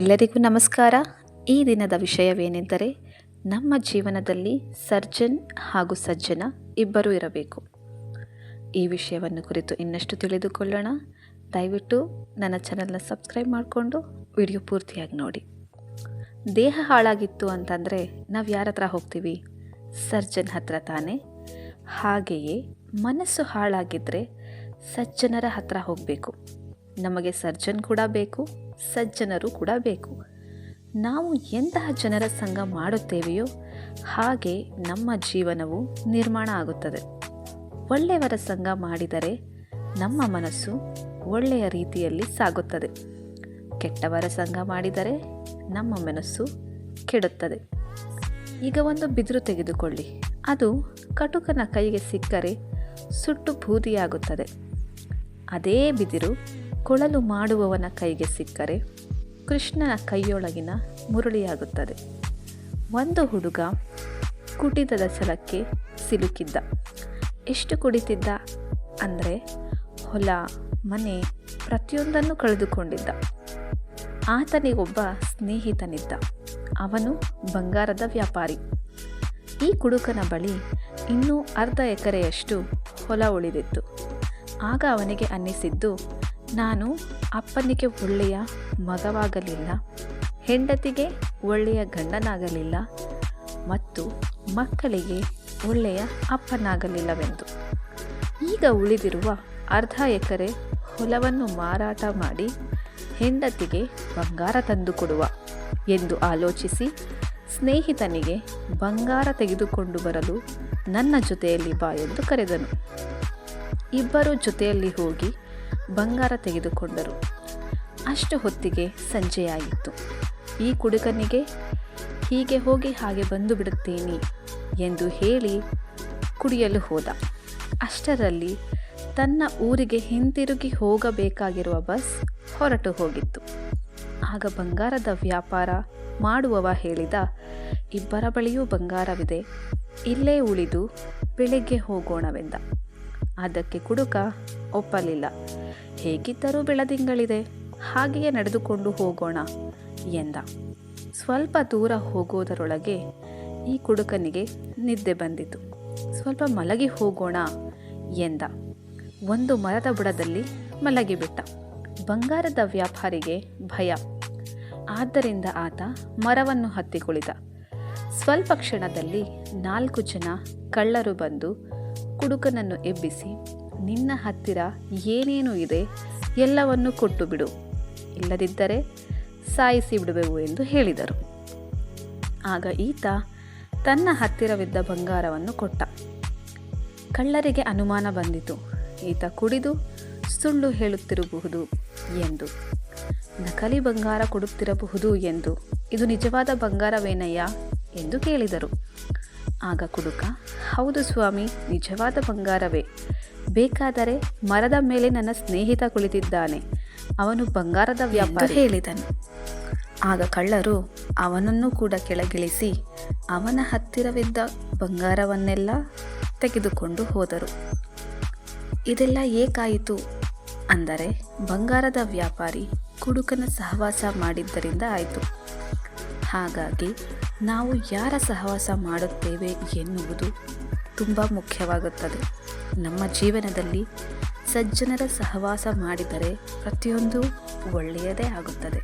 ಎಲ್ಲರಿಗೂ ನಮಸ್ಕಾರ. ಈ ದಿನದ ವಿಷಯವೇನೆಂದರೆ ನಮ್ಮ ಜೀವನದಲ್ಲಿ ಸರ್ಜನ್ ಹಾಗೂ ಸಜ್ಜನ ಇಬ್ಬರೂ ಇರಬೇಕು. ಈ ವಿಷಯವನ್ನು ಕುರಿತು ಇನ್ನಷ್ಟು ತಿಳಿದುಕೊಳ್ಳೋಣ. ದಯವಿಟ್ಟು ನನ್ನ ಚಾನಲ್ನ ಸಬ್ಸ್ಕ್ರೈಬ್ ಮಾಡಿಕೊಂಡು ವಿಡಿಯೋ ಪೂರ್ತಿಯಾಗಿ ನೋಡಿ. ದೇಹ ಹಾಳಾಗಿತ್ತು ಅಂತಂದರೆ ನಾವು ಯಾರ ಹತ್ರ ಹೋಗ್ತೀವಿ? ಸರ್ಜನ್ ಹತ್ರ ತಾನೇ? ಹಾಗೆಯೇ ಮನಸ್ಸು ಹಾಳಾಗಿದ್ದರೆ ಸಜ್ಜನರ ಹತ್ರ ಹೋಗಬೇಕು. ನಮಗೆ ಸರ್ಜನ್ ಕೂಡ ಬೇಕು. ಸಜ್ಜನರು ಕೂಡ ಬೇಕು. ನಾವು ಎಂತಹ ಜನರ ಸಂಘ ಮಾಡುತ್ತೇವೆಯೋ ಹಾಗೆ ನಮ್ಮ ಜೀವನವು ನಿರ್ಮಾಣ ಆಗುತ್ತದೆ. ಒಳ್ಳೆಯವರ ಸಂಘ ಮಾಡಿದರೆ ನಮ್ಮ ಮನಸ್ಸು ಒಳ್ಳೆಯ ರೀತಿಯಲ್ಲಿ ಸಾಗುತ್ತದೆ. ಕೆಟ್ಟವರ ಸಂಘ ಮಾಡಿದರೆ ನಮ್ಮ ಮನಸ್ಸು ಕೆಡುತ್ತದೆ. ಈಗ ಒಂದು ಬಿದಿರು ತೆಗೆದುಕೊಳ್ಳಿ. ಅದು ಕಟುಕನ ಕೈಗೆ ಸಿಕ್ಕರೆ ಸುಟ್ಟು ಬೂದಿಯಾಗುತ್ತದೆ ಅದೇ ಬಿದಿರು ಕೊಳಲು ಮಾಡುವವನ ಕೈಗೆ ಸಿಕ್ಕರೆ ಕೃಷ್ಣನ ಕೈಯೊಳಗಿನ ಮುರುಳಿಯಾಗುತ್ತದೆ. ಒಂದು ಹುಡುಗ ಕುಟಿತದ ಛಲಕ್ಕೆ ಸಿಲುಕಿದ್ದ. ಎಷ್ಟು ಕುಡಿತಿದ್ದ? ಅಂದರೆ ಹೊಲ, ಮನೆ, ಪ್ರತಿಯೊಂದನ್ನು ಕಳೆದುಕೊಂಡಿದ್ದ. ಆತನಿಗೊಬ್ಬ ಸ್ನೇಹಿತನಿದ್ದ. ಅವನು ಬಂಗಾರದ ವ್ಯಾಪಾರಿ. ಈ ಕುಡುಕನ ಬಳಿ ಇನ್ನೂ ಅರ್ಧ ಎಕರೆಯಷ್ಟು ಹೊಲ ಉಳಿದಿತ್ತು. ಆಗ ಅವನಿಗೆ ಅನ್ನಿಸಿದ್ದು ನಾನು ಅಪ್ಪನಿಗೆ ಒಳ್ಳೆಯ ಮಗವಾಗಲಿಲ್ಲ, ಹೆಂಡತಿಗೆ ಒಳ್ಳೆಯ ಗಂಡನಾಗಲಿಲ್ಲ ಮತ್ತು ಮಕ್ಕಳಿಗೆ ಒಳ್ಳೆಯ ಅಪ್ಪನಾಗಲಿಲ್ಲವೆಂದು. ಈಗ ಉಳಿದಿರುವ ಅರ್ಧ ಎಕರೆ ಹೊಲವನ್ನು ಮಾರಾಟ ಮಾಡಿ ಹೆಂಡತಿಗೆ ಬಂಗಾರ ತಂದುಕೊಡುವ ಎಂದು ಆಲೋಚಿಸಿ ಸ್ನೇಹಿತನಿಗೆ ಬಂಗಾರ ತೆಗೆದುಕೊಂಡು ಬರಲು ನನ್ನ ಜೊತೆಯಲ್ಲಿ ಬಾ ಎಂದು ಕರೆದನು. ಇಬ್ಬರು ಜೊತೆಯಲ್ಲಿ ಹೋಗಿ ಬಂಗಾರ ತೆಗೆದುಕೊಂಡರು. ಅಷ್ಟು ಹೊತ್ತಿಗೆ ಸಂಜೆಯಾಯಿತು. ಈ ಕುಡುಕನಿಗೆ ಹೀಗೆ ಹೋಗಿ ಹಾಗೆ ಬಂದು ಬಿಡುತ್ತೇನೆ ಎಂದು ಹೇಳಿ ಕುಡಿಯಲು ಹೋದ. ಅಷ್ಟರಲ್ಲಿ ತನ್ನ ಊರಿಗೆ ಹಿಂತಿರುಗಿ ಹೋಗಬೇಕಾಗಿರುವ ಬಸ್ ಹೊರಟು ಹೋಗಿತ್ತು. ಆಗ ಬಂಗಾರದ ವ್ಯಾಪಾರ ಮಾಡುವವ ಹೇಳಿದ, ಇಬ್ಬರ ಬಳಿಯೂ ಬಂಗಾರವಿದೆ. ಇಲ್ಲೇ ಉಳಿದು ಬೆಳಗ್ಗೆ ಹೋಗೋಣವೆಂದ. ಅದಕ್ಕೆ ಕುಡುಕ ಒಪ್ಪಲಿಲ್ಲ. ಹೇಗಿದ್ದರೂ ಬೆಳದಿಂಗಳಿದೆ. ಹಾಗೆಯೇ ನಡೆದುಕೊಂಡು ಹೋಗೋಣ ಎಂದ. ಸ್ವಲ್ಪ ದೂರ ಹೋಗೋದರೊಳಗೆ ಈ ಕುಡುಕನಿಗೆ ನಿದ್ದೆ ಬಂದಿತು. ಸ್ವಲ್ಪ ಮಲಗಿ ಹೋಗೋಣ ಎಂದ. ಒಂದು ಮರದ ಬುಡದಲ್ಲಿ ಮಲಗಿಬಿಟ್ಟ. ಬಂಗಾರದ ವ್ಯಾಪಾರಿಗೆ ಭಯ. ಆದ್ದರಿಂದ ಆತ ಮರವನ್ನು ಹತ್ತಿಕೊಳಿದ ಸ್ವಲ್ಪ ಕ್ಷಣದಲ್ಲಿ ನಾಲ್ಕು ಜನ ಕಳ್ಳರು ಬಂದು ಕುಡುಕನನ್ನು ಎಬ್ಬಿಸಿ, ನಿನ್ನ ಹತ್ತಿರ ಏನೇನು ಇದೆ ಎಲ್ಲವನ್ನು ಕೊಟ್ಟು ಬಿಡು ಇಲ್ಲದಿದ್ದರೆ ಸಾಯಿಸಿ ಬಿಡಬೇಕು ಎಂದು ಹೇಳಿದರು. ಆಗ ಈತ ತನ್ನ ಹತ್ತಿರವಿದ್ದ ಬಂಗಾರವನ್ನು ಕೊಟ್ಟ. ಕಳ್ಳರಿಗೆ ಅನುಮಾನ ಬಂದಿತು. ಈತ ಕುಡಿದು ಸುಳ್ಳು ಹೇಳುತ್ತಿರಬಹುದು ಎಂದು. ನಕಲಿ ಬಂಗಾರ ಕೊಡುತ್ತಿರಬಹುದು ಎಂದು. ಇದು ನಿಜವಾದ ಬಂಗಾರವೇನಯ್ಯ ಎಂದು ಕೇಳಿದರು. ಆಗ ಕುಡುಕ ಹೌದು ಸ್ವಾಮಿ ನಿಜವಾದ ಬಂಗಾರವೇ. ಬೇಕಾದರೆ ಮರದ ಮೇಲೆ ನನ್ನ ಸ್ನೇಹಿತ ಕುಳಿತಿದ್ದಾನೆ. ಅವನು ಬಂಗಾರದ ವ್ಯಾಪಾರ. ಹೇಳಿದನು. ಆಗ ಕಳ್ಳರು ಅವನನ್ನು ಕೂಡ ಕೆಳಗಿಳಿಸಿ ಅವನ ಹತ್ತಿರವಿದ್ದ ಬಂಗಾರವನ್ನೆಲ್ಲ ತೆಗೆದುಕೊಂಡು ಹೋದರು. ಇದೆಲ್ಲ ಏಕಾಯಿತು ಅಂದರೆ ಬಂಗಾರದ ವ್ಯಾಪಾರಿ ಕುಡುಕನ ಸಹವಾಸ ಮಾಡಿದ್ದರಿಂದ ಆಯಿತು. ಹಾಗಾಗಿ ನಾವು ಯಾರ ಸಹವಾಸ ಮಾಡುತ್ತೇವೆ ಎನ್ನುವುದು ತುಂಬ ಮುಖ್ಯವಾಗುತ್ತದೆ. ನಮ್ಮ ಜೀವನದಲ್ಲಿ ಸಜ್ಜನರ ಸಹವಾಸ ಮಾಡಿದರೆ ಪ್ರತಿಯೊಂದು ಒಳ್ಳೆಯದೇ ಆಗುತ್ತದೆ.